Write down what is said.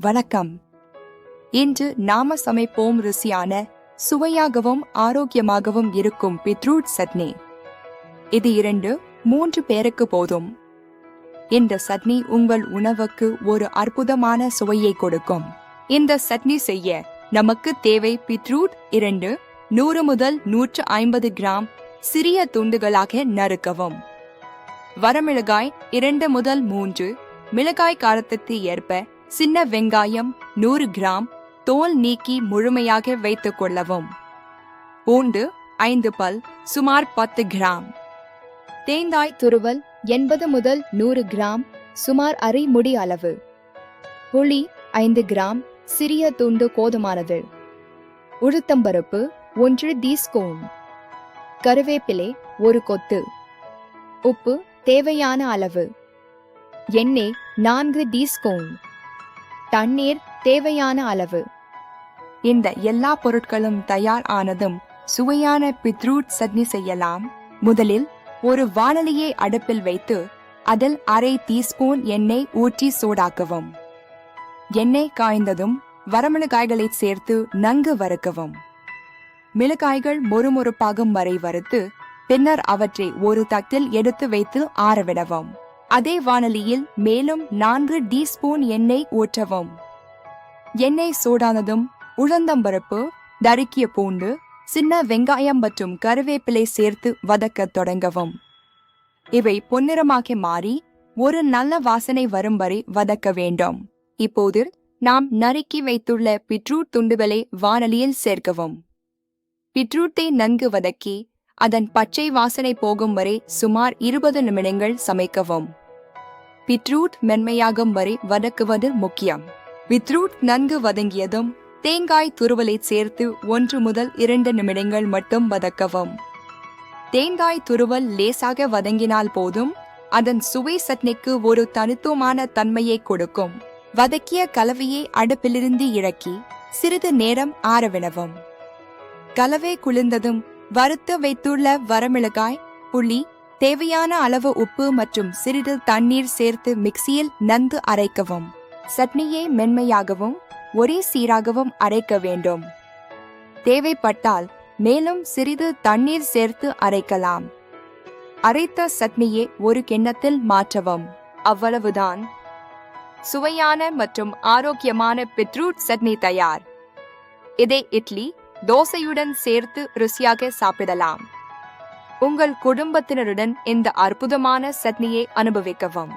வணக்கம். இன்று நாம சமைப்போம் ருசியான சுவையாகவும் ஆரோக்கியமாகவும் இருக்கும் பீட்ரூட் சட்னி. இது இரண்டு மூன்று பேருக்கு போதும். இந்த சட்னி உங்கள் உணவுக்கு ஒரு அற்புதமான சுவையை கொடுக்கும். இந்த சட்னி செய்ய நமக்கு தேவை பீட்ரூட் இரண்டு நூறு முதல் நூற்று ஐம்பது கிராம் சிறிய துண்டுகளாக நறுக்கவும். வரமிளகாய் இரண்டு முதல் மூன்று மிளகாய் காரத்துக்கு ஏற்ப சின்ன வெங்காயம் நூறு கிராம் தோல் நீக்கி முழுமையாக வைத்துக் கொள்ளவும். பூண்டு ஐந்து பல் சுமார் பத்து கிராம். தேங்காய் துருவல் எண்பது முதல் நூறு கிராம் சுமார் அரை முடி அளவு. புளி ஐந்து கிராம் சிறிய துண்டு போதுமானது உளுத்தம்பருப்பு ஒன்று டீஸ்பூன். கருவேப்பிலை ஒரு கொத்து. உப்பு தேவையான அளவு. எண்ணெய் நான்கு டீஸ்பூன். தண்ணீர் தேவையான அளவு. இந்த எல்லா பொருட்களும் தயார் ஆனதும் சுவையான பித்ரூட் சட்னி செய்யலாம். முதலில் ஒரு வாணலியை அடுப்பில் வைத்து அதில் அரை டீஸ்பூன் எண்ணெய் ஊற்றி சூடாக்கவும். எண்ணெய் காய்ந்ததும் வரமிளகாய்களை சேர்த்து நன்கு வறுக்கவும். மிளகாய்கள் மொறுமொறுப்பாகும் வரை வறுத்து பின்னர் அவற்றை ஒரு தட்டில் எடுத்து வைத்து ஆறவிடவும் அதே வானலியில் மேலும் நான்கு டீஸ்பூன் எண்ணெய் ஊற்றவும். எண்ணெய் சூடானதும் உளுந்தம்பருப்பு நறுக்கிய பூண்டு சின்ன வெங்காயம் மற்றும் கருவேப்பிலை சேர்த்து வதக்கத் தொடங்கவும். இவை பொன்னிறமாக மாறி ஒரு நல்ல வாசனை வரும் வரை வதக்க வேண்டும். இப்போது நாம் நறுக்கி வைத்துள்ள பிட்ரூட் துண்டுகளை வானலியில் சேர்க்கவும். பிட்ரூட்டை நன்கு வதக்கி அதன் பச்சை வாசனை போகும் வரை சுமார் இருபது நிமிடங்கள் சமைக்கவும். பீட்ரூட் மென்மையாகும் வரை வதக்குவது முக்கியம். பீட்ரூட் நன்கு வதங்கியதும் தேங்காய் துருவலை சேர்த்து ஒன்று முதல் இரண்டு நிமிடங்கள் மட்டும் வதக்கவும். தேங்காய் துருவல் லேசாக வதங்கினால் போதும் அதன் சுவை சட்னிக்கு ஒரு தனித்துவமான தன்மையை கொடுக்கும். வதக்கிய கலவையை அடுப்பிலிருந்து இறக்கி சிறிது நேரம் ஆறவிடவும் கலவை குளிர்ந்ததும் வறுத்து வைத்துள்ள வரமிளகாய் புளி தேவையான அளவு உப்பு மற்றும் சிறிது தண்ணீர் சேர்த்து மிக்சியில் நன்கு அரைக்கவும். சட்னியை மென்மையாகவும் ஒரே சீராகவும் அரைக்க வேண்டும். தேவைப்பட்டால் மேலும் சிறிது தண்ணீர் சேர்த்து அரைக்கலாம். அரைத்த சட்னியை ஒரு கிண்ணத்தில் மாற்றவும். அவ்வளவுதான். சுவையான மற்றும் ஆரோக்கியமான பீட்ரூட் சட்னி தயார். இதை இட்லி தோசையுடன் சேர்த்து ருசியாக சாப்பிடலாம். உங்கள் குடும்பத்தினருடன் இந்த அற்புதமான சட்னியை அனுபவிக்கவும்.